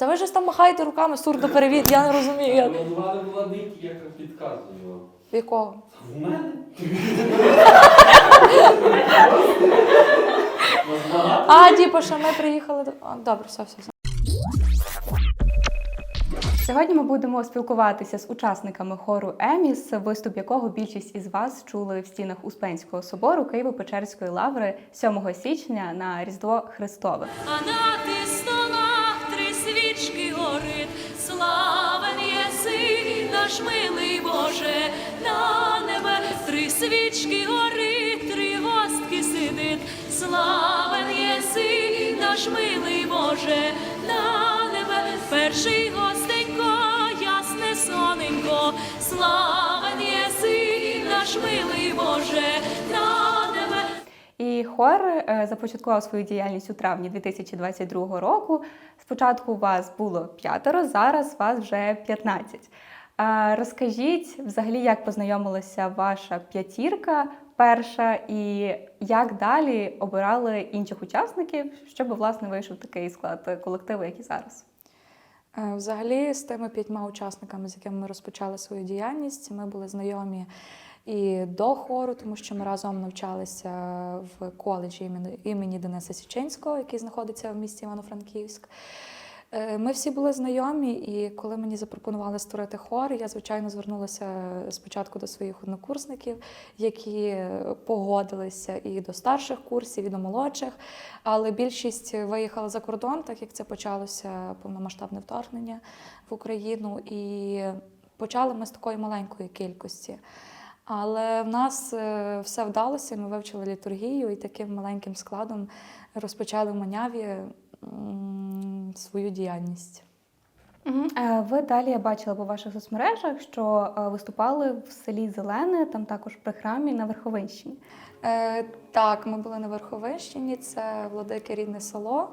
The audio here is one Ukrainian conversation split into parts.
Та ви ж там махаєте руками, сурдоперевід, я не розумію. Я... Влади владики, я підказую вам. Якого? В мене? А, типу, що ми приїхали до. А, добре, все, все, все. Сьогодні ми будемо спілкуватися з учасниками хору Еміс, виступ якого більшість із вас чули в стінах Успенського собору Києво-Печерської лаври 7 січня на Різдво Христове. А милий Боже, на небе три свічки горить, три гостки сидить, славен єси, наш милий Боже, на небе перший гостенько, ясне соненько, славен єси, наш милий Боже, на небе. І хор е, започаткував свою діяльність у травні 2022 року. Спочатку вас було п'ятеро, зараз вас вже 15. Розкажіть взагалі, як познайомилася ваша п'ятірка перша, і як далі обирали інших учасників, щоб власне вийшов такий склад колективу, як і зараз. Е, Взагалі, з тими п'ятьма учасниками, з якими ми розпочали свою діяльність, ми були знайомі і до хору, тому що ми разом навчалися в коледжі імені Дениса Січенського, який знаходиться в місті Івано-Франківськ. Е, Ми всі були знайомі, і коли мені запропонували створити хор, я звичайно звернулася спочатку до своїх однокурсників, які погодилися і до старших курсів, і до молодших. Але більшість виїхала за кордон, так як це почалося повномасштабне вторгнення в Україну. І почали ми з такої маленької кількості. Але в нас е, все вдалося, ми вивчили літургію і таким маленьким складом розпочали в Маняві свою діяльність. Е, Ви далі я бачила по ваших соцмережах, що е, виступали в селі Зелене, там також при храмі на Верховинщині. Е, так, ми були на Верховищині, це владике рідне село.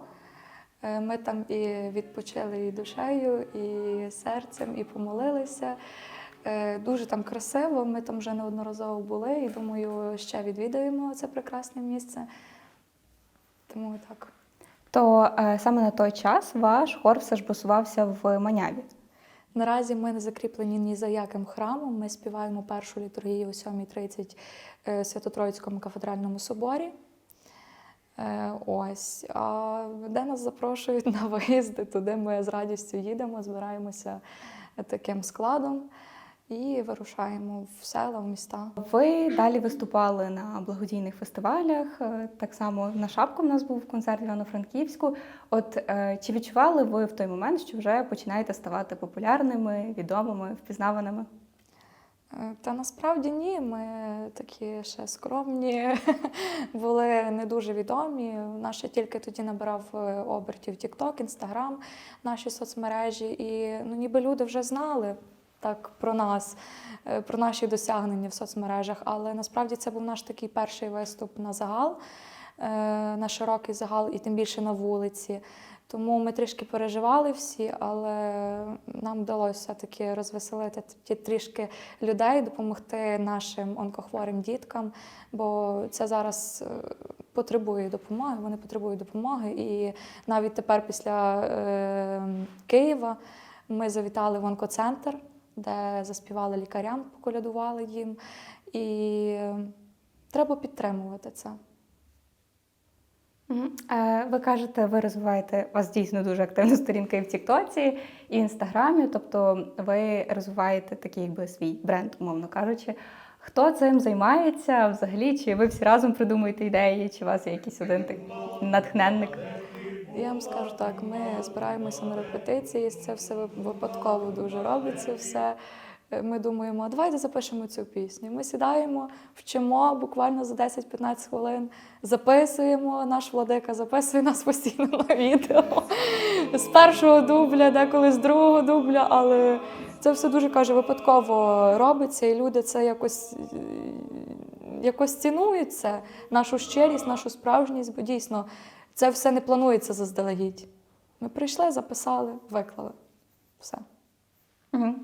Ми там і відпочили і душею, і серцем, і помолилися. Е, дуже там красиво. Ми там вже неодноразово були, і думаю, ще відвідаємо це прекрасне місце. Тому так. То е, саме на той час ваш хор все ж базувався в Маняві. Наразі ми не закріплені ні за яким храмом. Ми співаємо першу літургію о 7.30 е, в Свято-Троїцькому кафедральному соборі. Е, Ось. А де нас запрошують на виїзди, туди ми з радістю їдемо, збираємося таким складом і вирушаємо в села, в міста. Ви далі виступали на благодійних фестивалях. е, Так само на шапку в нас був концерт Івано-Франківську. От е, чи відчували ви в той момент, що вже починаєте ставати популярними, відомими, впізнаваними? Е, Та насправді ні, ми такі ще скромні, були не дуже відомі. Наш ще тільки тоді набирав обертів TikTok, Instagram, наші соцмережі, і ну, ніби люди вже знали так про нас, е, про наші досягнення в соцмережах. Але насправді це був наш такий перший виступ на загал, е, на широкий загал, і тим більше на вулиці. Тому ми трішки переживали всі, але нам вдалося все-таки розвеселити ті трішки людей, допомогти нашим онкохворим діткам, бо це зараз е, потребує допомоги, вони потребують допомоги. І навіть тепер після е, Києва ми завітали в онкоцентр, де заспівали лікарям, поколядували їм. І треба підтримувати це. Е, Ви кажете, ви розвиваєте у вас дійсно дуже активна сторінка і в Тіктоці, і в Інстаграмі. Тобто ви розвиваєте такий якби свій бренд, умовно кажучи. Хто цим займається взагалі? Чи ви всі разом придумуєте ідеї, чи у вас є якийсь один натхненник? Я вам скажу так, ми збираємося на репетиції, це все випадково дуже робиться все. Е, Ми думаємо, а давайте запишемо цю пісню. Ми сідаємо, вчимо буквально за 10-15 хвилин, записуємо. Наш владика записує нас постійно на відео. З першого дубля, деколи з другого дубля, але це все дуже каже, випадково робиться, і люди це якось, е, якось цінують це, нашу щирість, нашу справжність, бо дійсно це все не планується заздалегідь. Ми прийшли, записали, виклали. Все. Угу.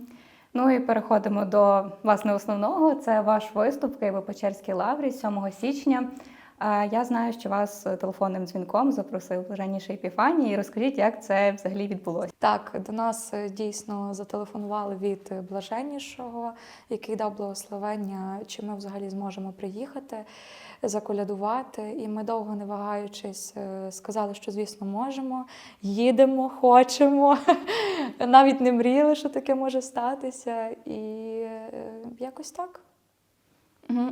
Ну і переходимо до власне основного. Це ваш виступ в Києво-Печерській лаврі 7 січня. Я знаю, що вас е, телефонним дзвінком запросив блаженніший Епіфаній. Розкажіть, як це взагалі відбулося? Так, до нас е, дійсно зателефонували від блаженнішого, який дав благословення, чи ми взагалі зможемо приїхати, заколядувати. І ми довго не вагаючись е, сказали, що звісно можемо, їдемо, хочемо. Навіть не мріяли, що таке може статися. І якось так.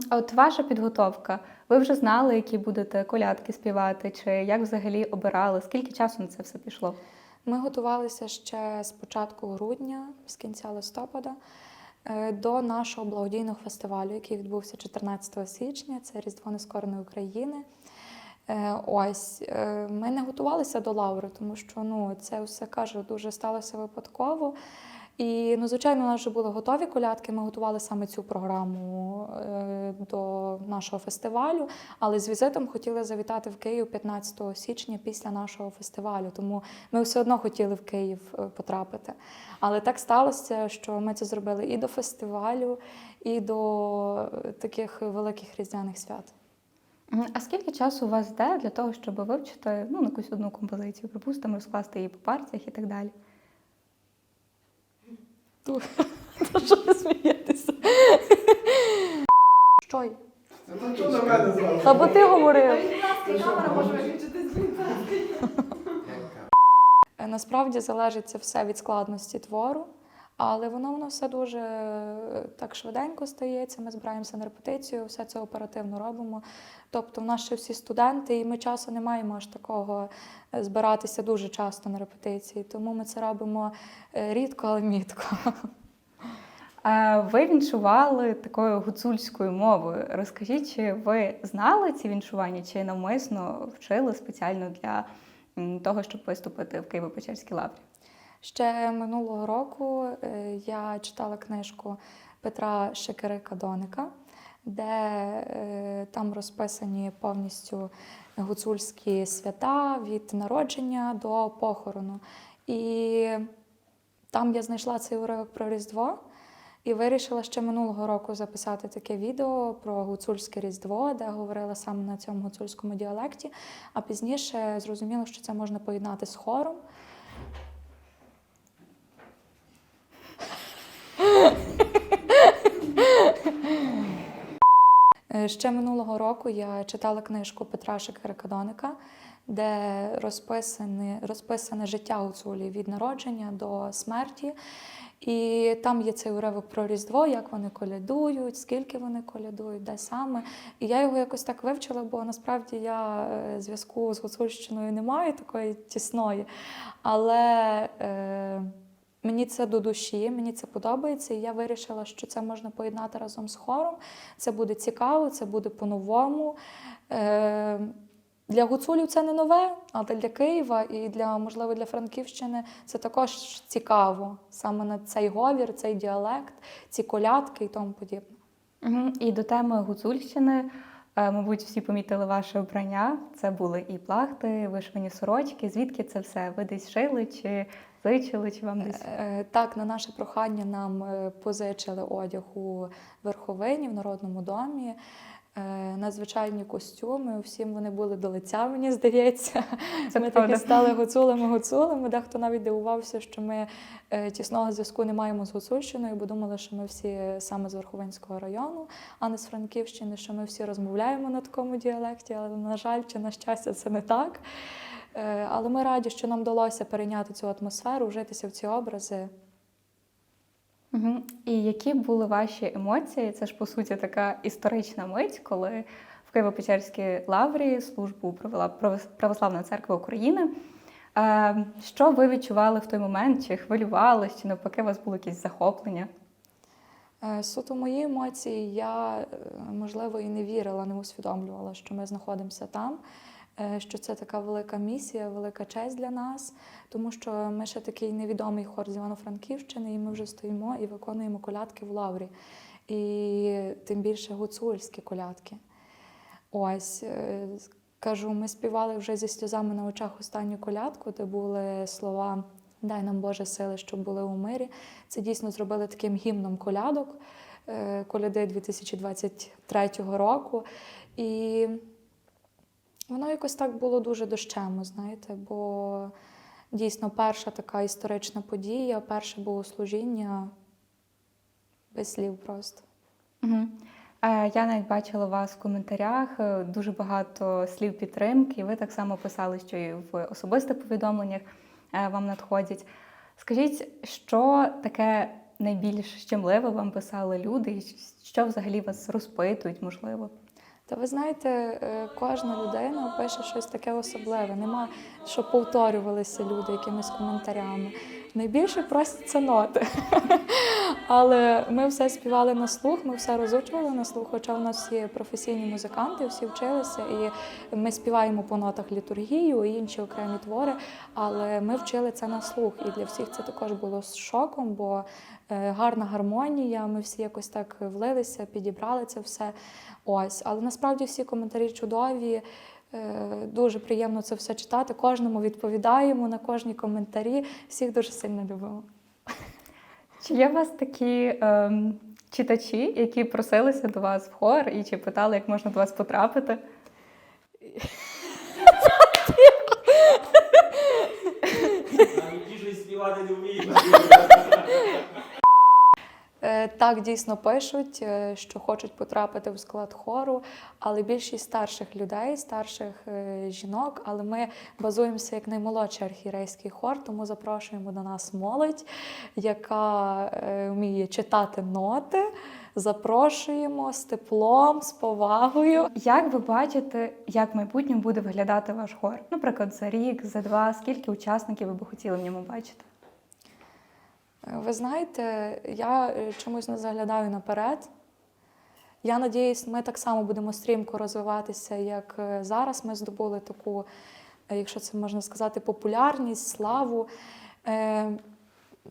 А От ваша підготовка. Ви вже знали, які будете колядки співати, чи як взагалі обирали? Скільки часу на це все пішло? Ми готувалися ще з початку грудня, з кінця листопада, е, до нашого благодійного фестивалю, який відбувся 14 січня. Це Різдво Нескореної України. Е, Ось е, ми не готувалися до лаври, тому що ну, це все кажу, дуже сталося випадково. І ну, звичайно, у нас вже були готові колядки. Ми готували саме цю програму е, до нашого фестивалю, але з візитом хотіли завітати в Київ 15 січня після нашого фестивалю. Тому ми все одно хотіли в Київ е, потрапити. Але так сталося, що ми це зробили і до фестивалю, і до таких великих різдвяних свят. А скільки часу у вас йде для того, щоб вивчити ну, якусь одну композицію, припустимо, розкласти її по партіях і так далі? Та що ви смієтеся? Що? й? Та що на мене зразу? Та бо ти говорив. Е, Насправді залежить це все від складності твору, але воно воно все дуже е, так швиденько стається. Ми збираємося на репетицію, все це оперативно робимо. Тобто, в нас ще всі студенти, і ми часу не маємо аж такого е, збиратися дуже часто на репетиції. Тому ми це робимо е, рідко, але мітко. Ви віншували такою гуцульською мовою. Розкажіть, чи ви знали ці віншування, чи навмисно вчили спеціально для того, щоб виступити в Києво-Печерській лаврі? Ще минулого року е, я читала книжку Петра Шекерика Доника, де е, там розписані повністю гуцульські свята від народження до похорону. І там я знайшла цей уривок про Різдво. І вирішила ще минулого року записати таке відео про гуцульське різдво, де говорила саме на цьому гуцульському діалекті. А пізніше зрозуміла, що це можна поєднати з хором. Ще минулого року я читала книжку Петра Шекерикадоника, де розписане, розписане життя гуцулі від народження до смерті. І там є цей уривок про Різдво, як вони колядують, скільки вони колядують, де саме. І я його якось так вивчила, бо насправді я е, зв'язку з Гуцульщиною не маю такої тісної. Але е, мені це до душі, мені це подобається, і я вирішила, що це можна поєднати разом з хором. Це буде цікаво, це буде по-новому. Е, для гуцулів це не нове, але для Києва і для, можливо, для Франківщини це також цікаво. Саме на цей говір, цей діалект, ці колядки і тому подібне. І до теми гуцульщини, е, мабуть, всі помітили ваше обрання. Це були і плахти, вишивані сорочки. Звідки це все? Ви десь шили чи зичили, чи вам десь? Е, Так, на наше прохання нам е, позичили одяг у верховині в Народному домі. е, Надзвичайні костюми, всім вони були до лиця, мені здається. Це ми правда. таки стали гуцулами-гуцулами. Дехто навіть дивувався, що ми е, тісного зв'язку не маємо з Гуцульщиною, бо думали, що ми всі саме з Верховинського району, а не з Франківщини, що ми всі розмовляємо на такому діалекті, але, на жаль, чи на щастя, це не так. Е, Але ми раді, що нам вдалося перейняти цю атмосферу, вжитися в ці образи. Мгм. І які були ваші емоції? Це ж по суті така історична мить, коли в Києво-Печерській лаврі службу провела Православна церква України. Е, Що ви відчували в той момент? Чи хвилювались, чи навпаки, у вас було якесь захоплення? Е, Суто мої емоції, я, можливо, і не вірила, не усвідомлювала, що ми знаходимося там, що це така велика місія, велика честь для нас, тому що ми ще такий невідомий хор з Івано-Франківщини, і ми вже стоїмо і виконуємо колядки в лаврі. І тим більше гуцульські колядки. Ось. е, Кажу, ми співали вже зі сльозами на очах останню колядку, де були слова Дай нам Боже сили, щоб були у мирі. Це дійсно зробили таким гімном колядок е, коляди 2023 року. І Воно якось так було дуже дощемо, знаєте, бо дійсно перша така історична подія, перше богослужіння без слів просто. Угу. Я навіть бачила вас в коментарях е, дуже багато слів підтримки. Ви так само писали, що і в особистих повідомленнях е, вам надходять. Скажіть, що таке найбільш щемливе вам писали люди, і що взагалі вас розпитують, можливо? Та ви знаєте, е, кожна людина пише щось таке особливе. Нема, що повторювалися люди якимись коментарями. Найбільше просять це ноти. Але ми все співали на слух, ми все розучували на слух, хоча у нас всі професійні музиканти, всі вчилися, і ми співаємо по нотах літургію і інші окремі твори. Але ми вчили це на слух. І для всіх це також було шоком, бо е, гарна гармонія, ми всі якось так влилися, підібрали це все. Ось, але насправді всі коментарі чудові. Е, Дуже приємно це все читати. Кожному відповідаємо на кожні коментарі. Всіх дуже сильно любимо. Чи є у вас такі ем, читачі, які просилися до вас в хор, і чи питали, як можна до вас потрапити? Навіть співати не вміють. Е, Так, дійсно пишуть, е, що хочуть потрапити в склад хору, але більшість старших людей, старших е, жінок. Але ми базуємося як наймолодший архірейський хор, тому запрошуємо до нас молодь, яка вміє читати ноти. Запрошуємо з теплом, з повагою. Як ви бачите, як в майбутньому буде виглядати ваш хор? Наприклад, за рік, за два, скільки учасників ви би хотіли в ньому бачити? Е, Ви знаєте, я е, чомусь не заглядаю наперед. Я надіюсь, ми так само будемо стрімко розвиватися, як е, зараз. Ми здобули таку, якщо це можна сказати, популярність, славу.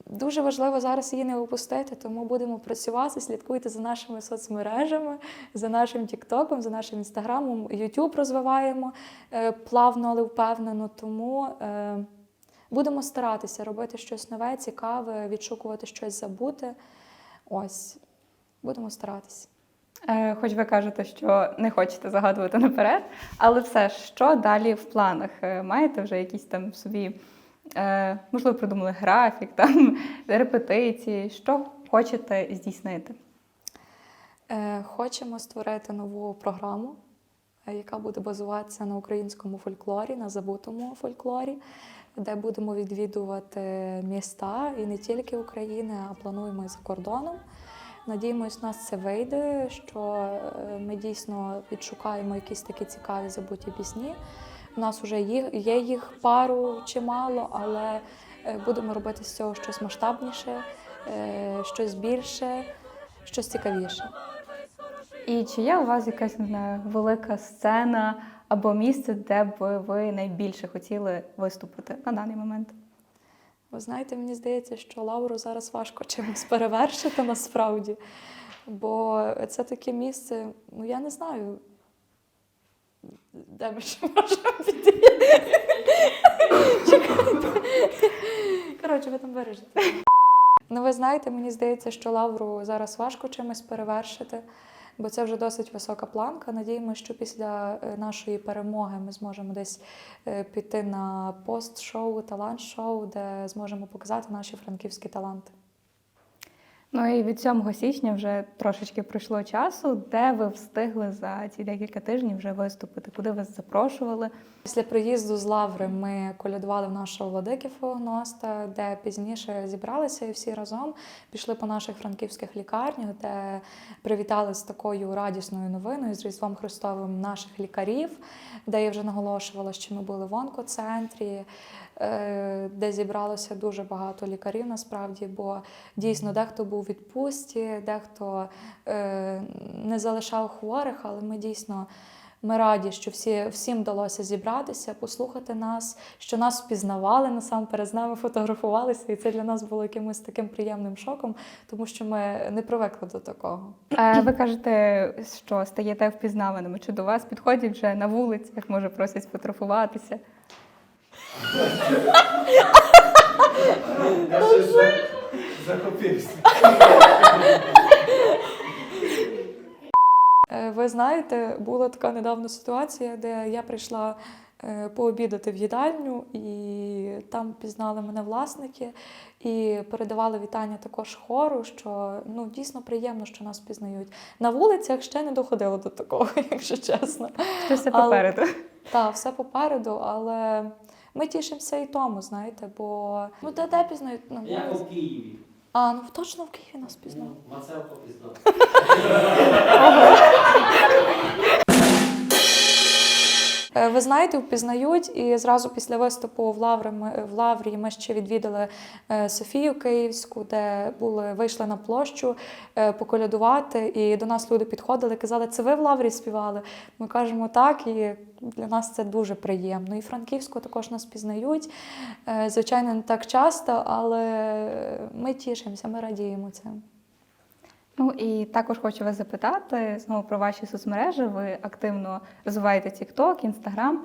Дуже важливо зараз її не опустити, тому будемо працювати, слідкуйте за нашими соцмережами, за нашим Тіктоком, за нашим інстаграмом. Ютуб розвиваємо плавно, але впевнено. Тому будемо старатися робити щось нове, цікаве, відшукувати щось забуте. Ось, будемо старатися. Е, Хоч ви кажете, що не хочете загадувати наперед, але все ж, що далі в планах? Е, Маєте вже якісь там собі, е, можливо, придумали графік, там, репетиції, що хочете здійснити? Хочемо створити нову програму, яка буде базуватися на українському фольклорі, на забутому фольклорі, де будемо відвідувати міста і не тільки України, а плануємо і за кордоном. Надіємось, нас це вийде, що е, ми дійсно відшукаємо якісь такі цікаві забуті пісні. У нас вже є, їх пару чимало, але е, будемо робити з цього щось масштабніше, е, щось більше, щось цікавіше. І чи є у вас якась не знаю, велика сцена або місце, де б ви найбільше хотіли виступити на даний момент? Ви знаєте, мені здається, що Лауру зараз важко чимось перевершити насправді. Бо це таке місце, ну я не знаю, де ми ще можемо піти. Коротше, ви там бережете. Ну, ви знаєте, мені здається, що Лавру зараз важко чимось перевершити, бо це вже досить висока планка. Надіємося, що після е, нашої перемоги ми зможемо десь е, піти на пост-шоу, талант-шоу, де зможемо показати наші франківські таланти. Ну і від 7 січня вже трошечки пройшло часу, де ви встигли за ці декілька тижнів вже виступити, куди вас запрошували. Після приїзду з Лаври ми колядували в нашого владики Феогноста, де пізніше зібралися і всі разом пішли по наших франківських лікарнях, де привітали з такою радісною новиною з Різдвом Христовим наших лікарів, де я вже наголошувала, що ми були в онкоцентрі, де зібралося дуже багато лікарів насправді, бо дійсно дехто був у відпустці, дехто е, не залишав хворих, але ми дійсно. Ми раді, що всі, всім вдалося зібратися, послухати нас, що нас впізнавали насамперед, з нами фотографувалися, і це для нас було якимось таким приємним шоком, тому що ми не привикли до такого. Е, Ви кажете, що стаєте впізнаваними. Чи до вас підходять вже на вулицях, може просять сфотографуватися? Я щось за- захопився. Е, Ви знаєте, була така недавно ситуація, де я прийшла е, пообідати в їдальню, і там пізнали мене власники і передавали вітання також хору, що ну дійсно приємно, що нас пізнають. На вулицях ще не доходило до такого, якщо чесно. Що все Але- попереду? Так, все попереду, але ми тішимося і тому, знаєте, бо ну де, де пізнають на Як вулиці? у Києві. А, ну точно в Києві нас пізнали. Ну, Мацелко пізнав. Ви знаєте, впізнають, і зразу після виступу в Лаврі ми, в Лаврі ми ще відвідали е, Софію Київську, де були, вийшли на площу е, поколядувати, і до нас люди підходили, казали, це ви в Лаврі співали. Ми кажемо так, і для нас це дуже приємно. І Франківську також нас пізнають. Е, Звичайно, не так часто, але ми тішимося, ми радіємо цим. Ну і також хочу вас запитати знову про ваші соцмережі. Ви активно розвиваєте TikTok, Instagram.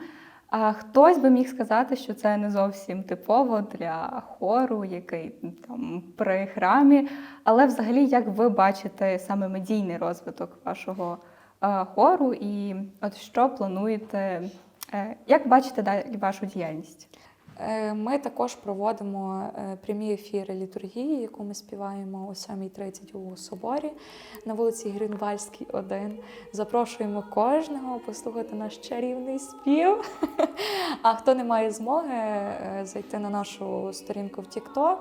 А хтось би міг сказати, що це не зовсім типово для хору, який там при храмі. Але взагалі, як ви бачите саме медійний розвиток вашого е, хору, і от що плануєте, е, як бачите далі вашу діяльність? Е, Ми також проводимо е, прямі ефіри літургії, яку ми співаємо о 7.30 у соборі на вулиці Гринвальській, 1. Запрошуємо кожного послухати наш чарівний спів. А хто не має змоги е, зайти на нашу сторінку в TikTok,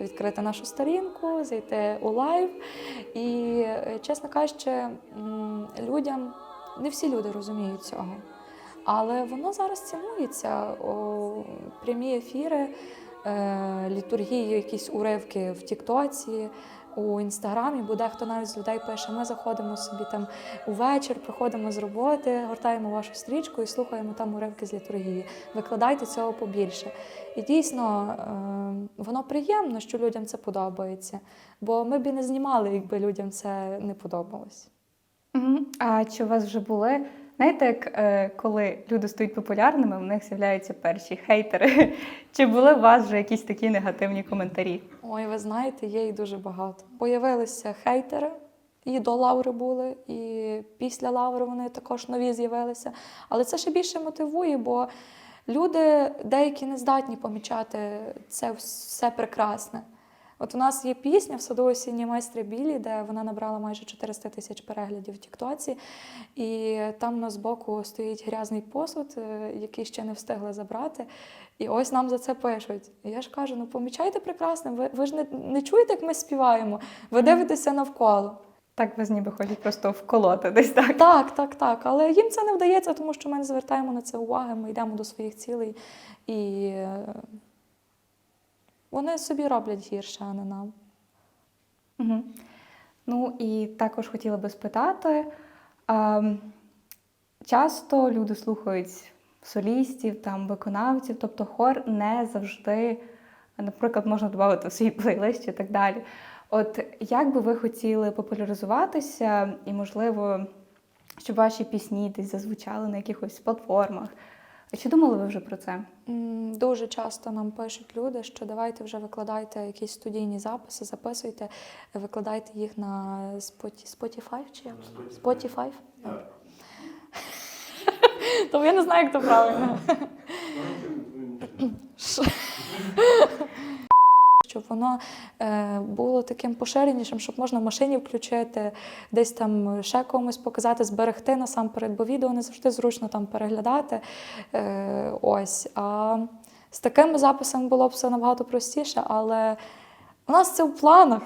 відкрити нашу сторінку, зайти у лайв. І, чесно кажучи, людям не всі люди розуміють цього. Але воно зараз цінується. О, прямі ефіри, е, літургії, якісь уривки в Тіктоці, у інстаграмі, бо дехто навіть з людей пише: ми заходимо собі там увечір, приходимо з роботи, гортаємо вашу стрічку і слухаємо там уривки з літургії. Викладайте цього побільше. І дійсно е, воно приємно, що людям це подобається, бо ми б і не знімали, якби людям це не подобалось. А чи у вас вже були? Знаєте, як е, коли люди стають популярними, в них з'являються перші хейтери. Чи були у вас вже якісь такі негативні коментарі? Ой, ви знаєте, є їх дуже багато. Появилися хейтери, і до лаври були, і після лаври вони також нові з'явилися. Але це ще більше мотивує, бо люди деякі не здатні помічати це все прекрасне. От у нас є пісня в саду осінні майстри білі, де вона набрала майже 400 тисяч переглядів в Тіктоці. І там у нас збоку стоїть грязний посуд, е, який ще не встигли забрати. І ось нам за це пишуть. І я ж кажу: ну помічайте прекрасне, ви, ви ж не, не чуєте, як ми співаємо, ви дивитеся навколо. Так вас ніби хочуть просто вколоти десь так. Так, так, так. Але їм це не вдається, тому що ми не звертаємо на це уваги, ми йдемо до своїх цілей. І е, вони собі роблять гірше, а не нам. Угу. Ну і також хотіла би спитати. А, часто люди слухають солістів, там, виконавців, тобто хор не завжди, наприклад, можна додати в свій плейлист і так далі. От як би ви хотіли популяризуватися і, можливо, щоб ваші пісні десь зазвучали на якихось платформах? Чи думали ви вже про це? Дуже часто нам пишуть люди, що давайте вже викладайте якісь студійні записи, записуйте, викладайте їх на Spotify, чи як? Spotify? То я не знаю, як то правильно. Воно е, було таким поширенішим, щоб можна в машині включити, десь там ще комусь показати, зберегти насамперед, бо відео не завжди зручно там переглядати. Е, ось. А з такими записами було б все набагато простіше, але у нас це в планах.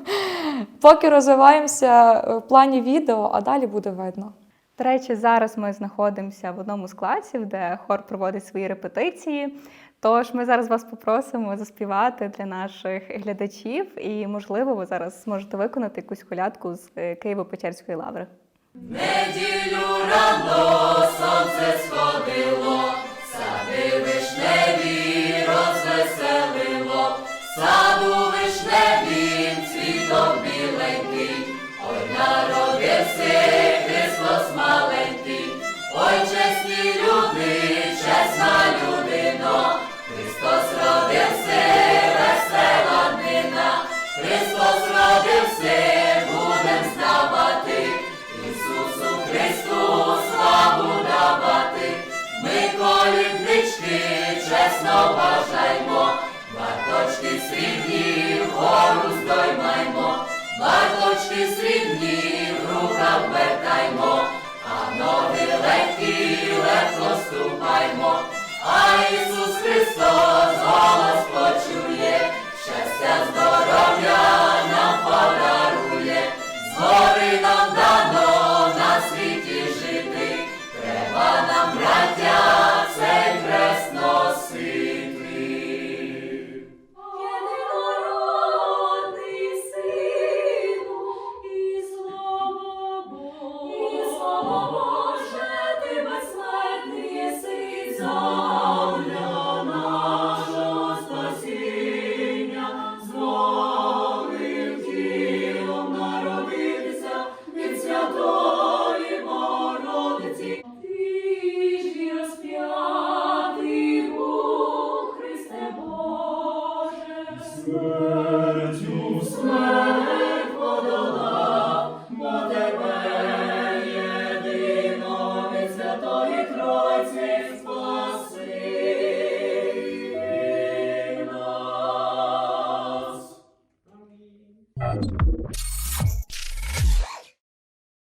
Поки розвиваємося в плані відео, а далі буде видно. До речі, зараз ми знаходимося в одному з класів, де хор проводить свої репетиції. Тож ми зараз вас попросимо заспівати для наших глядачів, і, можливо, ви зараз зможете виконати якусь колядку з е, Києво-Печерської лаври. Неділю рано сонце сходило, сади вишневі розвеселило, саду вишневім цвітом біленький, ой народився Христос родив все, будем здавати, Ісусу Христу славу давати, ми колібнички чесно бажаймо, Барточки срібні вгору здоймаймо, Барточки срібні в руках вертаймо, а ноги легкі, легко ступаймо, а Ісус Христос голос почує щастя, здоров'я нам подарує, згори нам дано на світі жити, треба нам, браття, цей хрест носити.